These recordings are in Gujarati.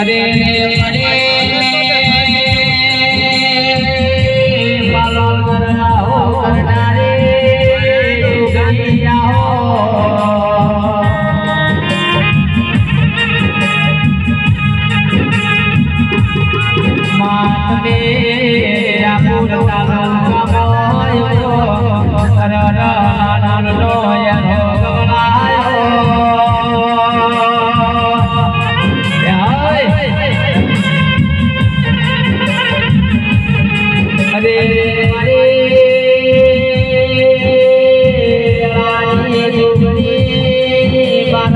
I did.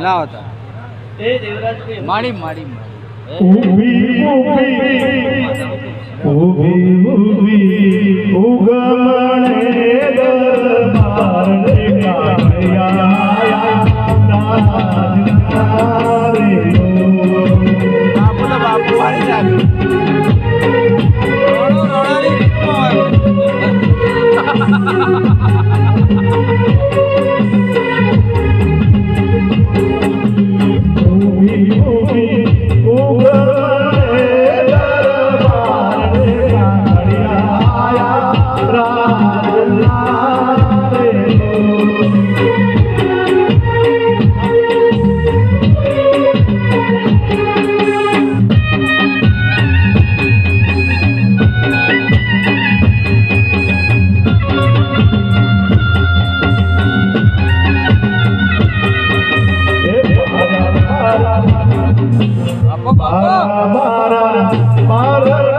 લાવો તો માડી માડી ઊભી ઊભી ઊભી ઊભી ઉગમણે દરબારને બાપુ તો બાપુ વાળી જાગ Ha ha ha ha ha! મારા મારા